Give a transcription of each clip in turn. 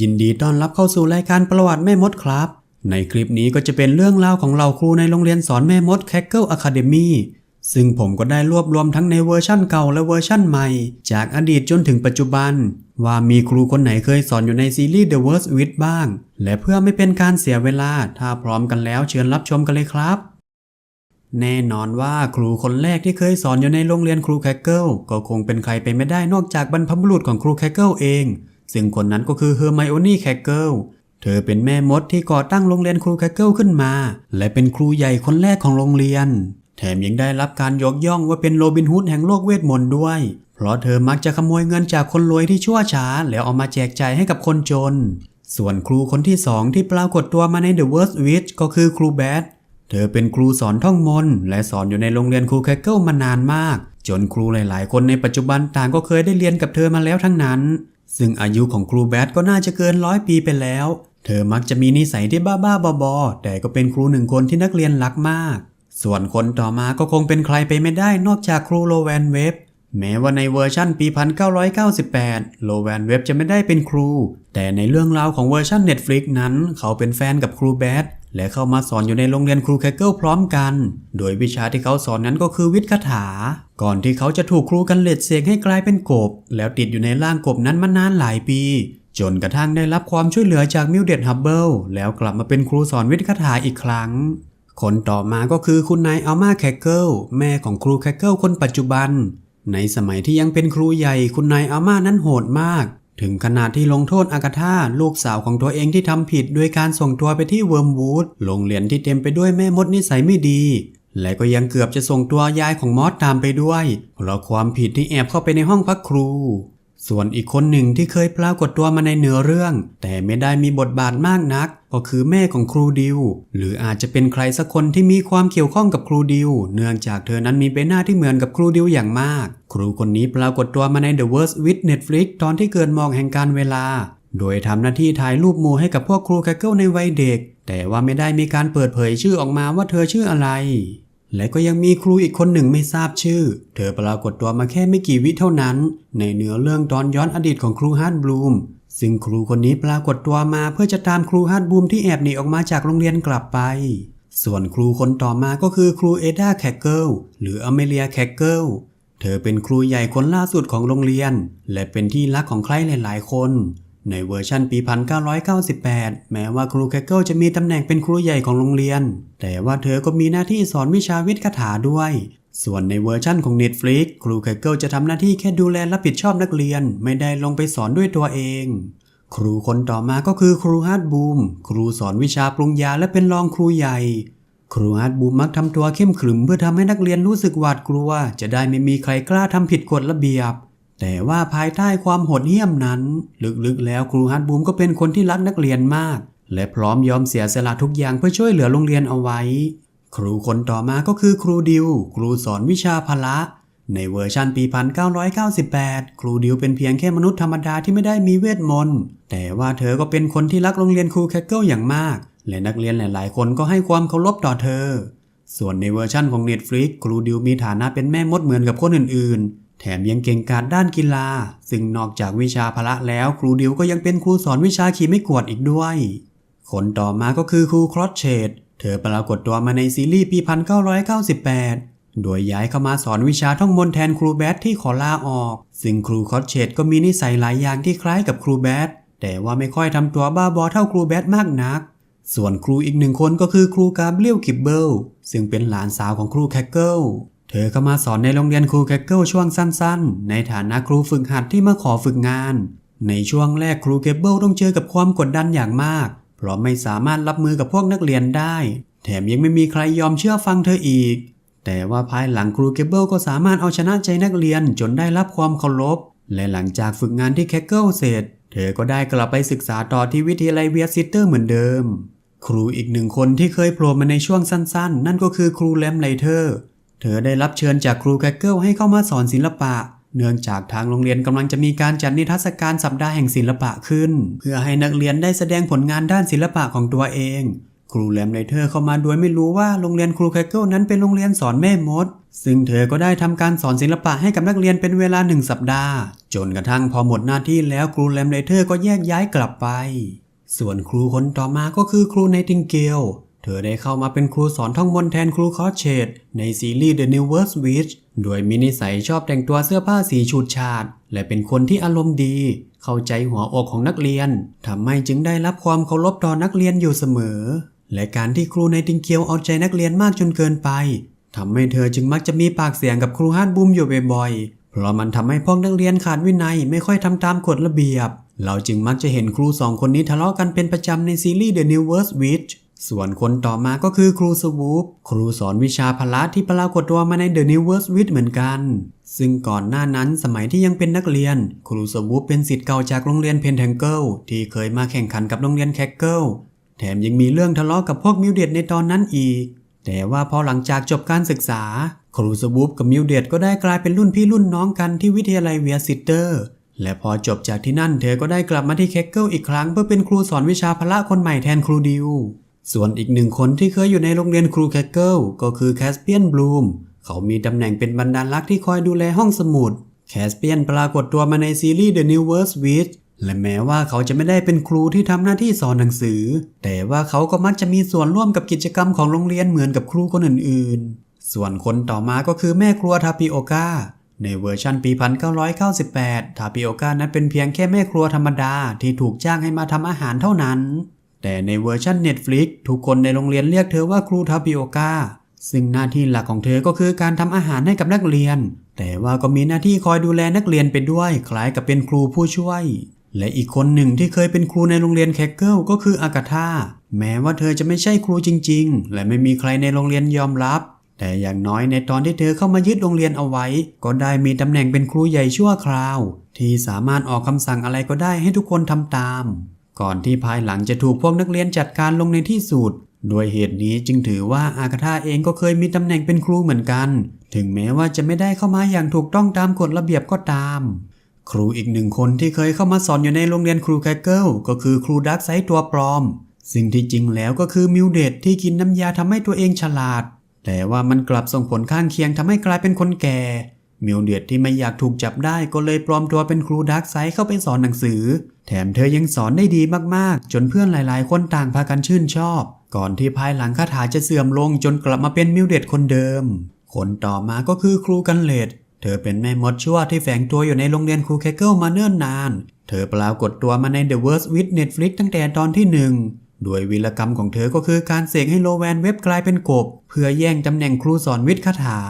ยินดีต้อนรับเข้าสู่รายการประวัติแม่มดครับ ในคลิปนี้ก็จะเป็นเรื่องราวของเหล่าครูในโรงเรียนสอนแม่มด Cackle Academy ซึ่งผมก็ได้รวบรวมทั้งในเวอร์ชั่นเก่าและเวอร์ชั่นใหม่ จากอดีตจนถึงปัจจุบัน ว่ามีครูคนไหนเคยสอนอยู่ในซีรีส์ The Worst Wit บ้าง และเพื่อไม่เป็นการเสียเวลา ถ้าพร้อมกันแล้วเชิญรับชมกันเลยครับ แน่นอนว่าครูคนแรกที่เคยสอนอยู่ในโรงเรียนครูแคคเกิลก็คงเป็นใครไปไม่ได้นอกจากบรรพบุรุษของครูแคคเกิลเอง ซึ่งคนนั้นก็คือเฮอร์ไมโอนี่แคเกิลเธอเป็นแม่มดที่ก่อตั้งโรงเรียนครูแคเกิลขึ้นมา และเป็นครูใหญ่คนแรกของโรงเรียน แถมยังได้รับการยกย่องว่าเป็นโรบินฮูดแห่งโลกเวทมนต์ด้วย เพราะเธอมักจะขโมยเงินจากคนรวยที่ชั่วช้า แล้วเอามาแจกจ่ายให้กับคนจน ส่วนครูคนที่สองที่ปรากฏตัวมาใน The Worst Witch ก็คือครูแบทเธอเป็นครูสอนท่องมนต์และสอนอยู่ในโรงเรียนครูแคคเกิลมานานมาก จนครูหลาย ๆ คนในปัจจุบันต่างก็เคยได้เรียนกับเธอมาแล้วทั้งนั้น ซึ่งอายุของครูแบทก็น่าจะเกินร้อยปีไปแล้ว เธอมักจะมีนิสัยที่บ้าๆบอๆแต่ก็เป็นครูหนึ่งคนที่นักเรียนรักมาก ส่วนคนต่อมาก็คงเป็นใครไปไม่ได้นอกจากครูโลแวนเว็บแม้ว่าในเวอร์ชั่นปี 1998 โลแวนเว็บจะไม่ได้เป็นครู แต่ในเรื่องราวของเวอร์ชัน Netflix นั้น เขาเป็นแฟนกับครูแบทและเข้ามาสอนอยู่ในโรงเรียนครูแคเกิลพร้อมกัน โดยวิชาที่เขาสอนนั้นก็คือวิทย์คาถา ก่อนที่เขาจะถูกครูกันเล็ดเสกให้กลายเป็นกบ แล้วติดอยู่ในร่างกบนั้นมานานหลายปี จนกระทั่งได้รับความช่วยเหลือจากมิลเดดฮับเบิลแล้วกลับมาเป็นครูสอนวิทย์คาถาอีกครั้ง คนต่อมาก็คือคุณนายอัลมาแคเกิลแม่ของครูแคคเกิลคนปัจจุบัน ในสมัยที่ยังเป็นครูใหญ่คุณนายอัลมานั้นโหดมาก ถึงขนาดที่ลงโทษอากาธาลูกสาวของตัวเองที่ทำผิดโดยการส่งตัวไปที่เวิร์มวูดโรงเรียนที่เต็มไปด้วยแม่มดนิสัยไม่ดี และก็ยังเกือบจะส่งตัวยายของมอสตามไปด้วยเพราะความผิดที่แอบเข้าไปในห้องพักครู ส่วนอีกคนหนึ่งที่เคยปรากฏตัวมาในเนื้อเรื่อง แต่ไม่ได้มีบทบาทมากนัก ก็คือแม่ของครูดิว หรืออาจจะเป็นใครสักคนที่มีความเกี่ยวข้องกับครูดิว เนื่องจากเธอนั้นมีใบหน้าที่เหมือนกับครูดิวอย่างมาก ครูคนนี้ปรากฏตัวมาใน The Worst with Netflix ตอนที่เกิดมอกแห่งการเวลา โดยทำหน้าที่ถ่ายรูปหมู่ให้กับพวกครูแคเกิลในวัยเด็ก แต่ว่าไม่ได้มีการเปิดเผยชื่อออกมาว่าเธอชื่ออะไร และก็ยังมีครูอีกคนหนึ่งไม่ทราบชื่อ เธอปรากฏตัวมาแค่ไม่กี่วิเท่านั้น ในเนื้อเรื่องตอนย้อนอดีตของครูฮาร์ดบลูม ซึ่งครูคนนี้ปรากฏตัวมาเพื่อจะตามครูฮาร์ดบลูมที่แอบหนีออกมาจากโรงเรียนกลับไป ส่วนครูคนต่อมาก็คือครูเอดาแคคเกิลหรืออเมเลียแคคเกิลเธอเป็นครูใหญ่คนล่าสุดของโรงเรียน และเป็นที่รักของใครหลาย ๆ คน ในเวอร์ชันปี 1998 แม้ว่าครูแคคเกิลจะมีตำแหน่งเป็นครูใหญ่ของโรงเรียน แต่ว่าเธอก็มีหน้าที่สอนวิชาวิทย์คาถาด้วย ส่วนในเวอร์ชั่นของ Netflix ครูแคคเกิลจะทำหน้าที่แค่ดูแลรับผิดชอบนักเรียน ไม่ได้ลงไปสอนด้วยตัวเอง ครูคนต่อมาก็คือครูฮาร์ดบูม ครูสอนวิชาปรุงยาและเป็นรองครูใหญ่ ครูฮาร์ดบูมมักทำตัวเข้มขรึมเพื่อทำให้นักเรียนรู้สึกหวาดกลัว จะได้ไม่มีใครกล้าทำผิดกฎระเบียบ แต่ว่าภายใต้ความโหดเหี้ยมนั้น ลึกๆแล้วครูฮาร์ดบูมก็เป็นคนที่รักนักเรียนมาก และพร้อมยอมเสียสละทุกอย่างเพื่อช่วยเหลือโรงเรียนเอาไว้ ครูคนต่อมาก็คือครูดิว ครูสอนวิชาพละ ในเวอร์ชันปี 1998 ครูดิวเป็นเพียงแค่มนุษย์ธรรมดาที่ไม่ได้มีเวทมนต์ แต่ว่าเธอก็เป็นคนที่รักโรงเรียนครูแคคเกิลอย่างมาก และนักเรียนหลายๆ คนก็ให้ความเคารพต่อเธอ ส่วนในเวอร์ชั่นของ Netflix ครูดิวมีฐานะเป็นแม่มดเหมือนกับคนอื่นๆ แถมยังเก่งกาจด้านกีฬา ซึ่งนอกจากวิชาพละแล้วครูดิวก็ยังเป็นครูสอนวิชาขี่ไม่กวาดอีกด้วย คนต่อมาก็คือครูครอสเชดเธอปรากฏตัวมาในซีรีส์ปี 1998 โดยย้ายเข้ามาสอนวิชาท่องมนต์แทนครูแบทที่ขอลาออก ซึ่งครูครอสเชดก็มีนิสัยหลายอย่างที่คล้ายกับครูแบทแต่ว่าไม่ค่อยทำตัวบ้าบอเท่าครูแบทมากนัก ส่วนครูอีกหนึ่งคนก็คือครูกาเบรียลคิบเบิลซึ่งเป็นหลานสาวของครูแคคเกิล เธอเข้ามาสอนในโรงเรียนครูแคคเกิลช่วงสั้นๆ ในฐานะครูฝึกหัดที่มาขอฝึกงาน ในช่วงแรกครูเคเบิลต้องเจอกับความกดดันอย่างมาก เพราะไม่สามารถรับมือกับพวกนักเรียนได้ แถมยังไม่มีใครยอมเชื่อฟังเธออีก แต่ว่าภายหลังครูเคเบิลก็สามารถเอาชนะใจนักเรียนจนได้รับความเคารพ และหลังจากฝึกงานที่แคคเกิลเสร็จ เธอก็ได้กลับไปศึกษาต่อที่วิทยาลัยเวียซิสเตอร์เหมือนเดิม ครูอีกหนึ่งคนที่เคยโผล่มาในช่วงสั้น ๆ นั่นก็คือครูแลมไลเทอร์ เธอได้รับเชิญจากครูแคคเกิลให้เข้ามาสอนศิลปะ เนื่องจากทางโรงเรียนกำลังจะมีการจัดนิทรรศการสัปดาห์แห่งศิลปะขึ้น เพื่อให้นักเรียนได้แสดงผลงานด้านศิลปะของตัวเอง ครูแลมไลเทอร์เข้ามาโดยไม่รู้ว่าโรงเรียนครูแคคเกิลนั้นเป็นโรงเรียนสอนแม่มด ซึ่งเธอก็ได้ทำการสอนศิลปะให้กับนักเรียนเป็นเวลาหนึ่งสัปดาห์ จนกระทั่งพอหมดหน้าที่แล้วครูแลมเลเทอร์ก็แยกย้ายกลับไป ส่วนครูคนต่อมาก็คือครูไนติงเกล เธอได้เข้ามาเป็นครูสอนท่องมนต์แทนครูคอสเชดในซีรีส์ The New World Witch โดยมีนิสัยชอบแต่งตัวเสื้อผ้าสีฉูดฉาด และเป็นคนที่อารมณ์ดี เข้าใจหัวอกของนักเรียนทำให้จึงได้รับความเคารพต่อนักเรียนอยู่เสมอ และการที่ครูไนติงเกลเอาใจนักเรียนมากจนเกินไปทำให้เธอจึงมักจะมีปากเสียงกับครูฮาร์ดบูมอยู่บ่อยๆ เพราะมันทำให้พวกนักเรียนขาดวินัยไม่ค่อยทำตามกฎระเบียบ เราจึงมักจะเห็นครูสองคนนี้ทะเลาะกันเป็นประจำในซีรีส์ The New World Witch ส่วนคนต่อมาก็คือครูสวูปครูสอนวิชาพละที่ปรากฏตัวมาใน The New World Witch เหมือนกัน ซึ่งก่อนหน้านั้นสมัยที่ยังเป็นนักเรียน ครูสวูปเป็นศิษย์เก่าจากโรงเรียนเพนแทงเกิลที่เคยมาแข่งขันกับโรงเรียนแคกเกิลแถมยังมีเรื่องทะเลาะกับพวกมิวเดตในตอนนั้นอีก แต่ว่าพอหลังจากจบการศึกษา ครูสวูปกับมิวเดตก็ได้กลายเป็นรุ่นพี่รุ่นน้องกันที่วิทยาลัยเวียซิเตอร์ และพอจบจากที่นั่นเธอก็ได้กลับมาที่เคกเกิลอีกครั้งเพื่อเป็นครูสอนวิชาพละคนใหม่แทนครูดิว ส่วนอีกหนึ่งคนที่เคยอยู่ในโรงเรียนครูเคกเกิลก็คือแคสเปียนบลูม เขามีตำแหน่งเป็นบรรดาลักษ์ที่คอยดูแลห้องสมุด แคสเปียนปรากฏตัวมาในซีรีส์ The New World Witch และแม้ว่าเขาจะไม่ได้เป็นครูที่ทำหน้าที่สอนหนังสือ แต่ว่าเขาก็มักจะมีส่วนร่วมกับกิจกรรมของโรงเรียนเหมือนกับครูคนอื่นๆ ส่วนคนต่อมาก็คือแม่ครัวทาปิโอกาในเวอร์ชันปี 1998 ทาปิโอกานั้นเป็นเพียงแค่แม่ครัวธรรมดาที่ถูกจ้างให้มาทำอาหารเท่านั้น แต่ในเวอร์ชัน Netflix ทุกคนในโรงเรียนเรียกเธอว่าครูทาปิโอกาซึ่งหน้าที่หลักของเธอก็คือการทำอาหารให้กับนักเรียน แต่ว่าก็มีหน้าที่คอยดูแลนักเรียนไปด้วย คล้ายกับเป็นครูผู้ช่วย และอีกคนหนึ่งที่เคยเป็นครูในโรงเรียนแคกเกิลก็คืออากาธาแม้ว่าเธอจะไม่ใช่ครูจริง ๆ และไม่มีใครในโรงเรียนยอมรับ แต่อย่างน้อยในตอนที่เธอเข้ามายึดโรงเรียนเอาไว้ ก็ได้มีตำแหน่งเป็นครูใหญ่ชั่วคราว ที่สามารถออกคำสั่งอะไรก็ได้ให้ทุกคนทำตาม ก่อนที่ภายหลังจะถูกพวกนักเรียนจัดการลงในที่สุดโดยเหตุนี้จึงถือว่าอากาธาเองก็เคยมีตำแหน่งเป็นครูเหมือนกัน ถึงแม้ว่าจะไม่ได้เข้ามาอย่างถูกต้องตามกฎระเบียบก็ตาม ครูอีกหนึ่งคนที่เคยเข้ามาสอนอยู่ในโรงเรียนครูแคเกิลก็คือครูดักไซตัวปลอมซึ่งที่จริงแล้วก็คือมิวเดตที่กินน้ำยาทำให้ตัวเองฉลาด แต่ว่ามันกลับส่งผลข้างเคียงทำให้กลายเป็นคนแก่ มิวเดตที่ไม่อยากถูกจับได้ก็เลยปลอมตัวเป็นครูดักไซเข้าไปสอนหนังสือ แถมเธอยังสอนได้ดีมากๆ จนเพื่อนหลายๆ คนต่างพากันชื่นชอบ ก่อนที่ภายหลังคาถาจะเสื่อมลงจนกลับมาเป็นมิวเดตคนเดิม คนต่อมาก็คือครูกันเลดเธอเป็นแม่มดชั่วที่แฝงตัวอยู่ในโรงเรียนครูแคเกิลมาเนิ่นนาน เธอปรากฏตัวมาใน The Worst with Netflix ตั้งแต่ตอนที่หนึ่งโดยวีรกรรมของเธอก็คือการเสกให้โลแวนเว็บกลายเป็นกบ เพื่อแย่งตำแหน่งครูสอนวิทย์คาถา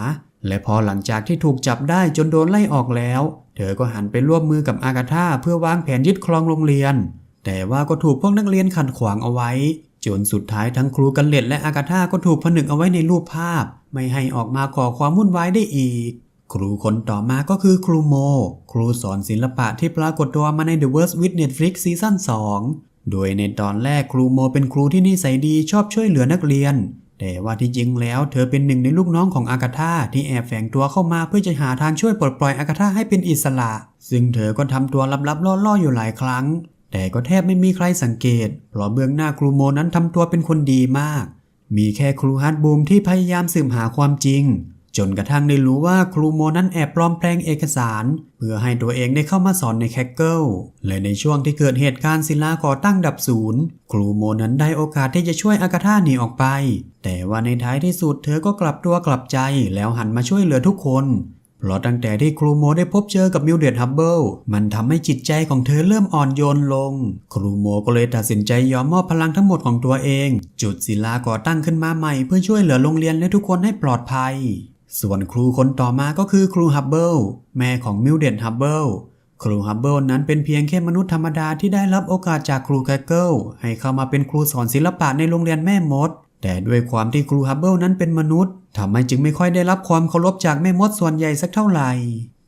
และพอหลังจากที่ถูกจับได้จนโดนไล่ออกแล้ว เธอก็หันไปร่วมมือกับอากาธาเพื่อวางแผนยึดครองโรงเรียน แต่ว่าก็ถูกพวกนักเรียนขัดขวางเอาไว้ จนสุดท้ายทั้งครูกันเล็ดและอากาธาก็ถูกผนึกเอาไว้ในรูปภาพ ไม่ให้ออกมาก่อความวุ่นวายได้อีก ครูคนต่อมาก็คือครูโม ครูสอนศิลปะที่ปรากฏตัวมาใน The Worst with Netflix ซีซั่น2โดยในตอนแรกครูโมเป็นครูที่นิสัยดีชอบช่วยเหลือนักเรียน แต่ว่าที่จริงแล้วเธอเป็นหนึ่งในลูกน้องของอากาธาที่แอบแฝงตัวเข้ามาเพื่อจะหาทางช่วยปลดปล่อยอากาธาให้เป็นอิสระ ซึ่งเธอก็ทำตัวลับๆล่อๆอยู่หลายครั้ง แต่ก็แทบไม่มีใครสังเกต เพราะเบื้องหน้าครูโมนั้นทำตัวเป็นคนดีมาก มีแค่ครูฮาร์ดบูมที่พยายามสืบหาความจริง จนกระทั่งได้รู้ว่าครูโมนั้นแอบปลอมแปลงเอกสาร เพื่อให้ตัวเองได้เข้ามาสอนในแคกเกิลและในช่วงที่เกิดเหตุการณ์ศิลาก่อตั้งดับศูนย์ครูโมนั้นได้โอกาสที่จะช่วยอากาธาหนีออกไป แต่ว่าในท้ายที่สุดเธอก็กลับตัวกลับใจแล้วหันมาช่วยเหลือทุกคนเพราะตั้งแต่ที่ครูโมได้พบเจอกับมิลเดดฮับเบิลมันทำให้จิตใจของเธอเริ่มอ่อนโยนลง ครูโมก็เลยตัดสินใจยอมมอบพลังทั้งหมดของตัวเอง จุดศิลาก่อตั้งขึ้นมาใหม่เพื่อช่วยเหลือโรงเรียนและทุกคนให้ปลอดภัย ส่วนครูคนต่อมาก็คือครูฮับเบิลแม่ของมิลเดดฮับเบิลครูฮับเบิลนั้นเป็นเพียงแค่มนุษย์ธรรมดาที่ได้รับโอกาสจากครูแคเกิลให้เข้ามาเป็นครูสอนศิลปะในโรงเรียนแม่มด แต่ด้วยความที่ครูฮับเบิลนั้นเป็นมนุษย์ทำให้จึงไม่ค่อยได้รับความเคารพจากแม่มดส่วนใหญ่สักเท่าไหร่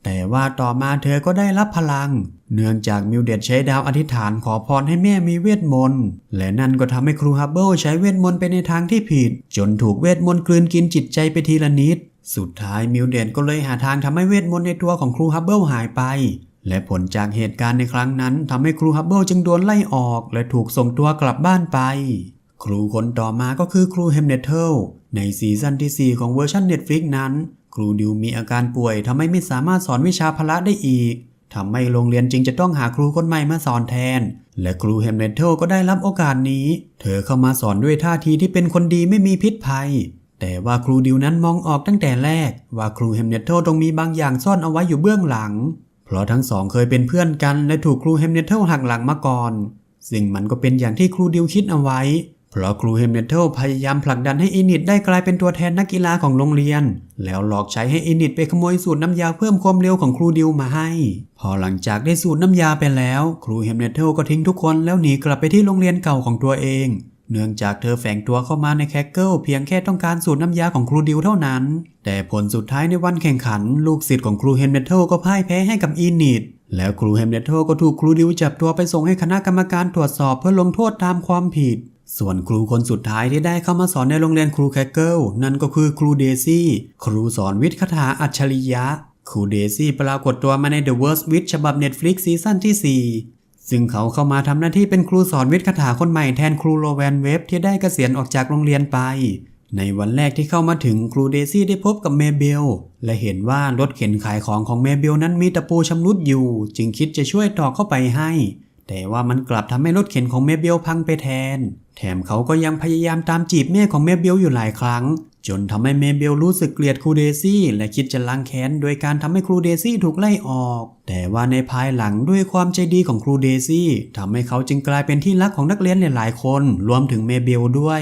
แต่ว่าต่อมาเธอก็ได้รับพลัง เนื่องจากมิวเดดใช้ดาวอธิษฐานขอพรให้แม่มีเวทมนต์ และนั่นก็ทำให้ครูฮับเบิลใช้เวทมนต์ไปในทางที่ผิด จนถูกเวทมนต์กลืนกินจิตใจไปทีละนิด สุดท้ายมิวเดดก็เลยหาทางทำให้เวทมนต์ในตัวของครูฮับเบิลหายไป และผลจากเหตุการณ์ในครั้งนั้นทำให้ครูฮับเบิลจึงโดนไล่ออก และถูกส่งตัวกลับบ้านไป ครูคนต่อมาก็คือครูเฮมเนเทลในซีซั่นที่ 4 ของเวอร์ชัน Netflix นั้น ครูดิวมีอาการป่วยทำให้ไม่สามารถสอนวิชาพละได้อีกทำให้โรงเรียนจึงจะต้องหาครูคนใหม่มาสอนแทน และครูเฮมเนเทลก็ได้รับโอกาสนี้ เธอเข้ามาสอนด้วยท่าทีที่เป็นคนดีไม่มีพิษภัย แต่ว่าครูดิวนั้นมองออกตั้งแต่แรก ว่าครูเฮมเนเทลต้องมีบางอย่างซ่อนเอาไว้อยู่เบื้องหลัง เพราะทั้งสองเคยเป็นเพื่อนกันและถูกครูเฮมเนเทลหักหลังมาก่อนซึ่งมันก็เป็นอย่างที่ครูดิวคิดเอาไว้ เพราะครูเฮมเนเทลพยายามผลักดันให้อินิดได้กลายเป็นตัวแทนนักกีฬาของโรงเรียน แล้วหลอกใช้ให้อินิดไปขโมยสูตรน้ำยาเพิ่มความเร็วของครูดิวมาให้ พอหลังจากได้สูตรน้ำยาไปแล้ว ครูเฮมเนเทลก็ทิ้งทุกคนแล้วหนีกลับไปที่โรงเรียนเก่าของตัวเอง เนื่องจากเธอแฝงตัวเข้ามาในแคคเกิลเพียงแค่ต้องการสูตรน้ำยาของครูดิวเท่านั้น แต่ผลสุดท้ายในวันแข่งขัน ลูกศิษย์ของครูเฮมเนเทลก็พ่ายแพ้ให้กับอีนิดแล้วครูเฮมเนเทลก็ถูกครูดิวจับตัวไปส่งให้คณะกรรมการตรวจสอบเพื่อลงโทษตามความผิด ส่วนครูคนสุดท้ายที่ได้เข้ามาสอนในโรงเรียนครูแคคเกิลนั่นก็คือครูเดซี่ ครูสอนวิทย์คาถาอัจฉริยะ ครูเดซี่ปรากฏตัวมาใน The Worst Witch ฉบับ Netflix ซีซั่นที่ 4 ซึ่งเขาเข้ามาทำหน้าที่เป็นครูสอนวิทย์คาถาคนใหม่แทนครูโรแวนเวฟที่ได้เกษียณออกจากโรงเรียนไป ในวันแรกที่เข้ามาถึงครูเดซี่ได้พบกับเมเบล และเห็นว่ารถเข็นขายของของเมเบลนั้นมีตะปูชำรุดอยู่ จึงคิดจะช่วยตอกเข้าไปให้ แต่ว่ามันกลับทำให้รถเข็นของเมเบลพังไปแทน แถมเขาก็ยังพยายามตามจีบแม่ของเมเบลอยู่หลายครั้ง จนทำให้เมเบลรู้สึกเกลียดครูเดซี่และคิดจะล้างแค้นโดยการทำให้ครูเดซี่ถูกไล่ออก แต่ว่าในภายหลังด้วยความใจดีของครูเดซี่ทำให้เขาจึงกลายเป็นที่รักของนักเรียนหลายๆ คนรวมถึงเมเบลด้วย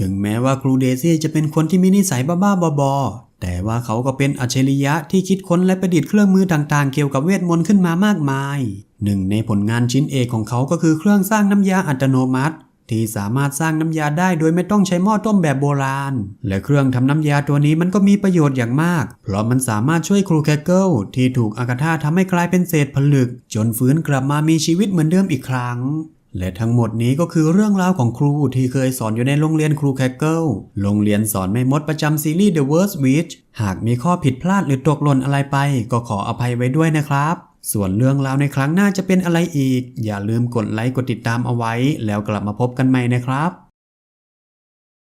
ถึงแม้ว่าครูเดซี่จะเป็นคนที่มีนิสัยบ้าๆบอๆแต่ว่าเขาก็เป็นอัจฉริยะที่คิดค้นและประดิษฐ์เครื่องมือต่างๆ เกี่ยวกับเวทมนต์ขึ้นมามากมายหนึ่งในผลงานชิ้นเอกของเขาก็คือเครื่องสร้างน้ำยาอัตโนมัติ ที่สามารถสร้างน้ำยาได้โดยไม่ต้องใช้หม้อต้มแบบโบราณ และเครื่องทำน้ำยาตัวนี้มันก็มีประโยชน์อย่างมาก เพราะมันสามารถช่วยครูแคคเกิลที่ถูกอากาธาทำให้กลายเป็นเศษผลึก จนฟื้นกลับมามีชีวิตเหมือนเดิมอีกครั้ง และทั้งหมดนี้ก็คือเรื่องราวของครูที่เคยสอนอยู่ในโรงเรียนครูแคคเกิลโรงเรียนสอนไม่มดประจำซีรีส์ The Worst Witch หากมีข้อผิดพลาดหรือตกหล่นอะไรไป ก็ขออภัยไว้ด้วยนะครับ ส่วนเรื่องราวในครั้งหน้าจะเป็นอะไรอีก อย่าลืมกดไลค์กดติดตามเอาไว้ แล้วกลับมาพบกันใหม่นะครับ